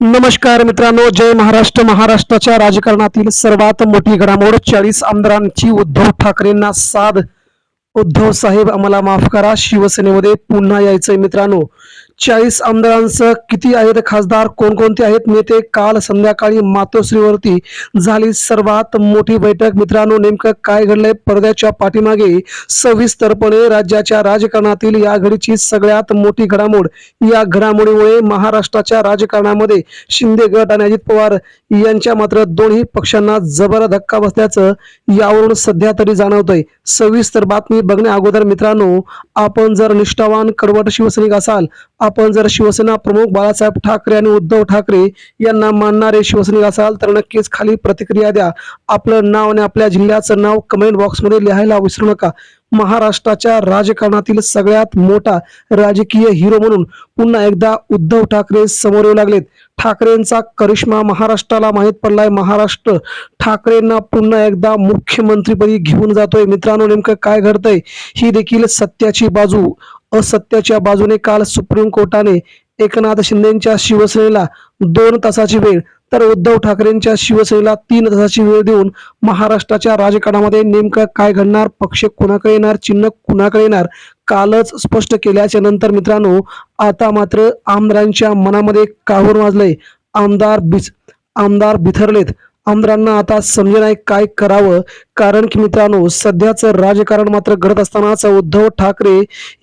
नमस्कार मित्रांनो जय महाराष्ट्र. महाराष्ट्राच्या राजकारणातील सर्वात मोठी घडामोड चाळीस आमदारांची उद्धव ठाकरेंना साध. उद्धव साहेब आम्हाला माफ करा. शिवसेनेमध्ये पुन्हा यायचंय मित्रांनो. चाळीस आमदारांचं किती आहेत खासदार कोणकोणते आहेत? नेते काल संध्याकाळी मातोश्रीवरती झाली सर्वात मोठी बैठक. मित्रांनो नेमकं काय घडलंय? पडद्याच्या पाठीमागे सविस्तरपणे राज्याच्या राजकारणातील या घडीची सगळ्यात मोठी घडामोड. या घडामोडीमुळे महाराष्ट्राच्या राजकारणामध्ये शिंदे गट आणि अजित पवार यांच्या मात्र दोन्ही पक्षांना जबर धक्का बसल्याचं यावरून सध्या तरी जाणवतंय. सविस्तर बातमी बघण्या अगोदर मित्रांनो आपण जर निष्ठावान कडवट शिवसैनिक असाल आपण जर शिवसेना प्रमुख बाळासाहेब ठाकरे आणि उद्धव ठाकरे यांना मानणारे शिवसैनिक असाल तर नक्कीच खाली प्रतिक्रिया द्या. आपलं नाव आणि आपल्या जिल्ह्याचं नाव कमेंट बॉक्समध्ये लिहायला विसरू नका. महाराष्ट्राच्या राजकारणातील सगळ्यात मोठा राजकीय हिरो म्हणून पुन्हा एकदा उद्धव ठाकरे समोर येऊ लागलेत. ठाकरेंचा करिश्मा महाराष्ट्राला माहीत पडलाय. महाराष्ट्र ठाकरेंना पुन्हा एकदा मुख्यमंत्रीपदी घेऊन जातोय. मित्रांनो नेमकं काय घडतंय ही देखील सत्याची बाजू. असत्याच्या बाजूने काल सुप्रीम कोर्टाने एकनाथ शिंदेच्या शिवसेनेला दोन तासाची वेळ तर उद्धव ठाकरेंच्या शिवसेनेला तीन तासाची वेळ देऊन महाराष्ट्राच्या राजकारणामध्ये नेमकं काय घडणार पक्ष कुणाकडे येणार चिन्ह कुणाकडे येणार कालच स्पष्ट केल्याच्यानंतर मित्रांनो आता मात्र आमदारांच्या मनामध्ये काहूर वाजलंय? आमदार बिच आमदार बिथरलेत. आमदारांना आता समजे नाही काय करावं? कारण की मित्रांनो सध्याचं राजकारण मात्र घडत असतानाच उद्धव ठाकरे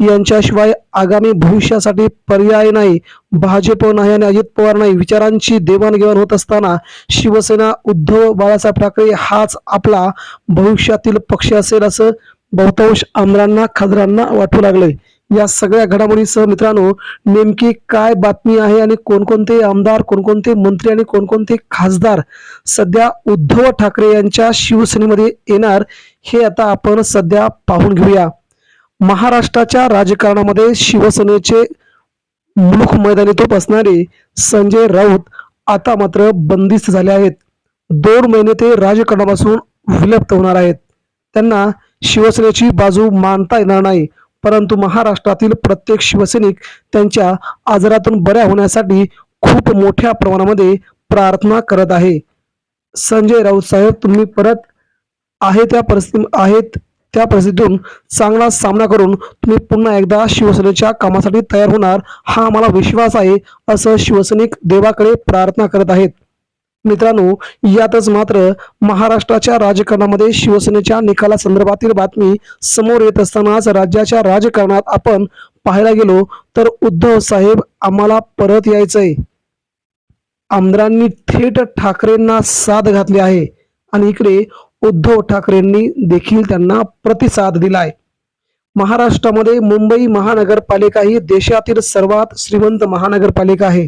यांच्याशिवाय आगामी भविष्यासाठी पर्याय नाही भाजप नाही आणि अजित पवार नाही. विचारांची देवाणघेवाण होत असताना शिवसेना उद्धव बाळासाहेब ठाकरे हाच आपला भविष्यातील पक्ष असेल असं बहुतांश आमदारांना खासदारांना वाटू लागलंय. या सगळ्या घडामोडीसह मित्रांनो नेमकी काय बातमी आहे आणि कोणकोणते आमदार कोणकोणते मंत्री आणि कोणकोणते खासदार सध्या उद्धव ठाकरे यांच्या शिवसेनेमध्ये येणार हे आता आपण सध्या पाहून घेऊया. महाराष्ट्राच्या राजकारणामध्ये शिवसेनेचे मुलूक मैदानी तोप असणारे संजय राऊत आता मात्र बंदिस्त झाले आहेत. दोन महिने ते राजकारणापासून विलुप्त होणार आहेत. त्यांना शिवसेनेची बाजू मानता येणार नाही. परंतु महाराष्ट्रातील प्रत्येक शिवसैनिक त्यांच्या आजारातून बऱ्या होण्यासाठी खूप मोठ्या प्रमाणामध्ये प्रार्थना करत आहे. संजय राऊत साहेब तुम्ही परत आहे त्या परिस्थिती आहेत त्या परिस्थितीतून चांगला सामना करून तुम्ही पुन्हा एकदा शिवसेनेच्या कामासाठी तयार होणार हा आम्हाला विश्वास आहे असं शिवसैनिक देवाकडे प्रार्थना करत आहेत. मित्रांनो यातच मात्र महाराष्ट्राच्या राजकारणामध्ये शिवसेनेच्या निकालासंदर्भातील बातमी समोर येत असतानाच राज्याच्या राजकारणात आपण पाहायला गेलो तर उद्धव साहेब आम्हाला परत यायचंय. आमदारांनी थेट ठाकरेंना साथ घातली आहे आणि इकडे उद्धव ठाकरेंनी देखील त्यांना प्रतिसाद दिलाय. महाराष्ट्रामध्ये मुंबई महानगरपालिका ही देशातील सर्वात श्रीमंत महानगरपालिका आहे.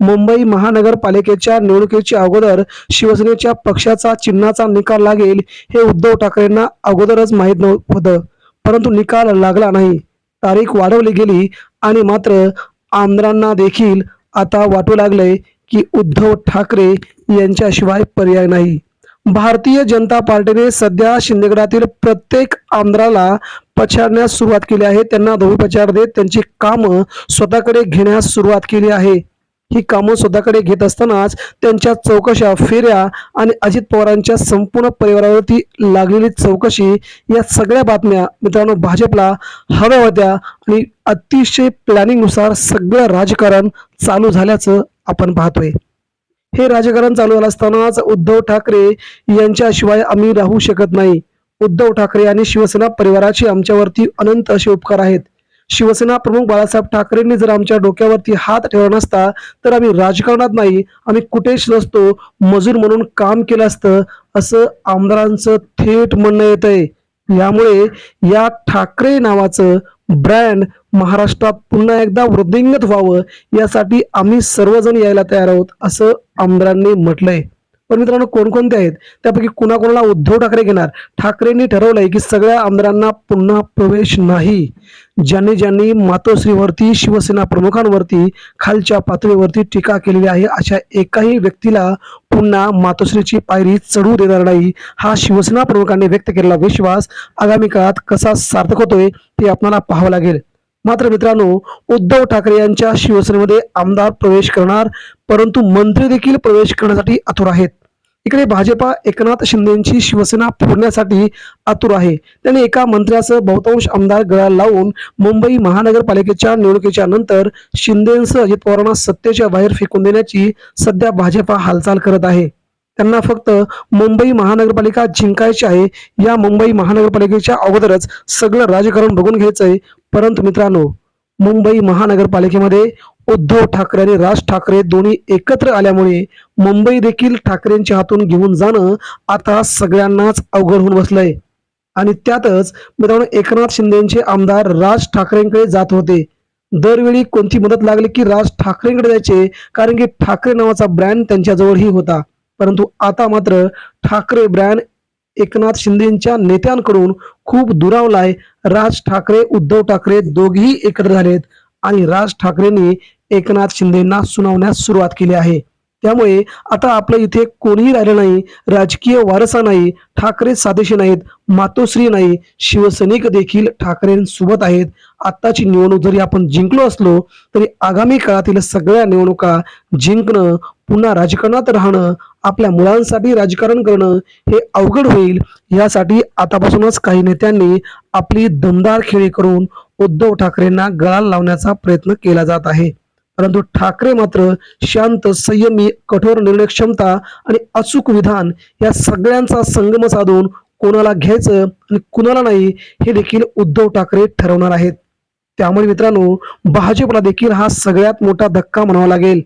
मुंबई महानगरपालिकेच्या निवडणुकीच्या अगोदर शिवसेनेच्या पक्षाचा चिन्हाचा निकाल लागेल हे उद्धव ठाकरेंना अगोदरच माहीत नव्हतं. परंतु निकाल लागला नाही. तारीख वाढवली गेली आणि मात्र आमदारांना देखील आता वाटू लागले की उद्धव ठाकरे यांच्याशिवाय पर्याय नाही. भारतीय जनता पार्टीने सध्या शिंदेगडातील प्रत्येक आमदाराला पछाडण्यास सुरुवात केली आहे. त्यांना धोबीपछाड देत त्यांची कामं स्वतःकडे घेण्यास सुरुवात केली आहे. ही कामं स्वतःकडे घेत असतानाच त्यांच्या चौकशा फेऱ्या आणि अजित पवारांच्या संपूर्ण परिवारावरती लागलेली चौकशी या सगळ्या बातम्या मित्रांनो भाजपला हव्या होत्या आणि अतिशय प्लॅनिंगनुसार सगळं राजकारण चालू झाल्याचं आपण पाहतोय. हे राजकारण चालू झालं असतानाच उद्धव ठाकरे यांच्याशिवाय आम्ही राहू शकत नाही. उद्धव ठाकरे आणि शिवसेना परिवाराचे आमच्यावरती अनंत असे उपकार आहेत. शिवसेना प्रमुख बाळासाहेब ठाकरेंनी जर आमच्या डोक्यावरती हात ठेवला नसता तर आम्ही राजकारणात नाही आम्ही कुठेच नसतो मजूर म्हणून काम केलं असतं असं आमदारांचं थेट म्हणणं येत आहे यामुळे या ठाकरे नावाचं ब्रँड महाराष्ट्रात पुन्हा एकदा वृद्धिंगत व्हावं यासाठी आम्ही सर्वजण यायला तयार आहोत असं आमदारांनी म्हटलंय. पण मित्रांनो कोणकोणते आहेत? त्यापैकी कुणाकोणाला उद्धव ठाकरे घेणार? ठाकरेंनी ठरवलंय की सगळ्या आमदारांना पुन्हा प्रवेश नाही. ज्यांनी ज्यांनी मातोश्रीवरती शिवसेना प्रमुखांवरती खालच्या पातळीवरती टीका केलेली आहे अशा एकाही व्यक्तीला पुन्हा मातोश्रीची पायरी चढू देणार नाही हा शिवसेना प्रमुखांनी व्यक्त केलेला विश्वास आगामी काळात कसा सार्थक होतोय ते आपल्याला पाहावं लागेल. मात्र मित्रांनो उद्धव ठाकरे यांच्या शिवसेनेमध्ये आमदार प्रवेश करणार परंतु मंत्री देखील प्रवेश करण्यासाठी आतुर आहेत. इकडे भाजपा एकनाथ शिंदेची शिवसेना फोडण्यासाठी आतुर आहे. त्याने एका मंत्र्यासह बहुतांश आमदार गळा लावून मुंबई महानगरपालिकेच्या निवडणुकीच्या नंतर शिंदेसह अजित पवारांना सत्तेच्या बाहेर फेकून देण्याची सध्या भाजपा हालचाल करत आहे. त्यांना फक्त मुंबई महानगरपालिका जिंकायची आहे या मुंबई महानगरपालिकेच्या अगोदरच सगळं राजकारण बघून घ्यायचंय. परंतु मित्रांनो मुंबई महानगरपालिकेमध्ये उद्धव ठाकरे आणि राज ठाकरे दोन्ही एकत्र आल्यामुळे मुंबई देखील ठाकरेंच्या हातून घेऊन जाणं आता सगळ्यांनाच अवघड होऊन बसलंय. आणि त्यातच मित्रांनो एकनाथ शिंदेचे आमदार राज ठाकरेंकडे जात होते. दरवेळी कोणती मदत लागली की राज ठाकरेंकडे जायचे? कारण की ठाकरे नावाचा ब्रँड त्यांच्याजवळही होता. परंतु आता मात्र ठाकरे ब्रँड एकनाथ शिंदेच्या नेत्यांकडून खूप दुरावलाय. राज ठाकरे उद्धव ठाकरे दोघेही एकत्र झालेत. आणि राज ठाकरेंनी एकनाथ शिंदेना सुनावण्यास सुरुवात केली आहे. त्यामुळे आता आपल्या इथे कोणीही राहिलं नाही राजकीय वारसा नाही ठाकरे सादेशी नाहीत मातोश्री नाही शिवसैनिक देखील ठाकरेंसोबत आहेत. आत्ताची निवडणूक जरी आपण जिंकलो असलो तरी आगामी काळातील सगळ्या निवडणुका जिंकणं पुन्हा राजकारणात राहणं आपल्या मुलांसाठी राजकारण करणं हे अवघड होईल यासाठी आतापासूनच काही नेत्यांनी आपली दमदार खेळी करून उद्धव ठाकरेंना गळाल लावण्याचा प्रयत्न केला जात आहे. परंतु ठाकरे मात्र शांत संयमी कठोर निर्णय क्षमता आणि अचूक विधान या सगळ्यांचा संगम साधून कोणाला घ्यायचं आणि कुणाला नाही हे देखील उद्धव ठाकरे ठरवणार आहेत. त्यामुळे मित्रांनो भाजपला देखील हा सगळ्यात मोठा धक्का म्हणावा लागेल.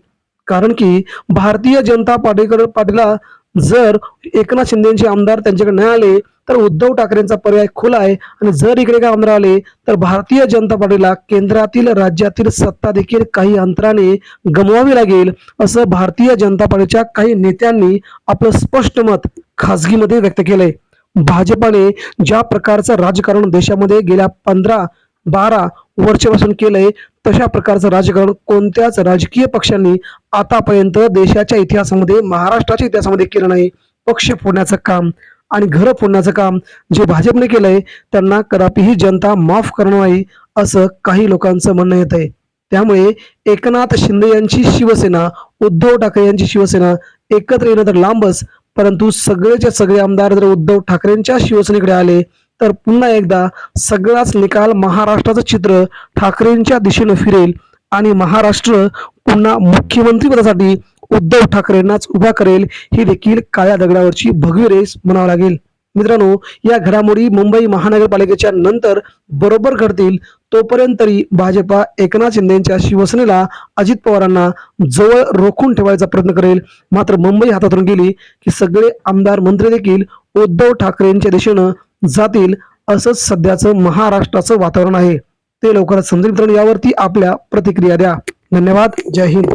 कारण की भारतीय जनता पार्टीकडे पार्टीला जर एकनाथ शिंदेचे आमदार त्यांच्याकडे नाही आले तर उद्धव ठाकरेंचा पर्याय खुला आहे. आणि जर इकडे काय आमदार आले तर भारतीय जनता पार्टीला केंद्रातील राज्यातील सत्ता देखील काही अंतराने गमवावी लागेल असं भारतीय जनता पार्टीच्या काही नेत्यांनी आपलं स्पष्ट मत खासगीमध्ये व्यक्त केलंय. भाजपाने ज्या प्रकारचं राजकारण देशामध्ये गेल्या पंधरा बारा वर्षापासून केलंय तशा प्रकारचं राजकारण कोणत्याच राजकीय पक्षांनी आतापर्यंत देशाच्या इतिहासामध्ये महाराष्ट्राच्या इतिहासामध्ये केलं नाही. पक्ष फोडण्याचं काम आणि घरं फोडण्याचं काम जे भाजपने केलंय त्यांना कदापिही जनता माफ करणार नाही असं काही लोकांचं म्हणणं येत आहे त्यामुळे एकनाथ शिंदे यांची शिवसेना उद्धव ठाकरे यांची शिवसेना एकत्र येणं तर लांबच परंतु सगळेचे सगळे आमदार जर उद्धव ठाकरेंच्या शिवसेनेकडे आले तर पुन्हा एकदा सगळाच निकाल महाराष्ट्राचं चित्र ठाकरेंच्या दिशेनं फिरेल आणि महाराष्ट्र पुन्हा मुख्यमंत्रीपदासाठी उद्धव ठाकरेंनाच उभा करेल ही देखील काळ्या दगडावरची भगवी रेस म्हणावं लागेल. मित्रांनो या घडामोडी मुंबई महानगरपालिकेच्या नंतर बरोबर घडतील तोपर्यंत तरी भाजपा एकनाथ शिंदेच्या शिवसेनेला अजित पवारांना जवळ रोखून ठेवायचा प्रयत्न करेल. मात्र मुंबई हातातून गेली की सगळे आमदार मंत्री देखील उद्धव ठाकरेंच्या दिशेनं जातील असंच सध्याचं महाराष्ट्राचं वातावरण आहे. ते लवकरच समजेल मित्रांनो यावरती आपल्या प्रतिक्रिया द्या. धन्यवाद. जय हिंद.